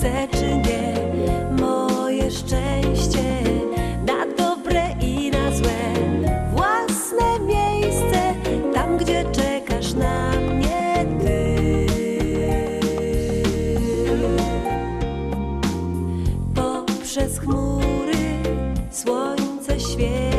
chcę czy nie, moje szczęście na dobre i na złe, własne miejsce, tam gdzie czekasz na mnie ty. Poprzez chmury słońce świeci.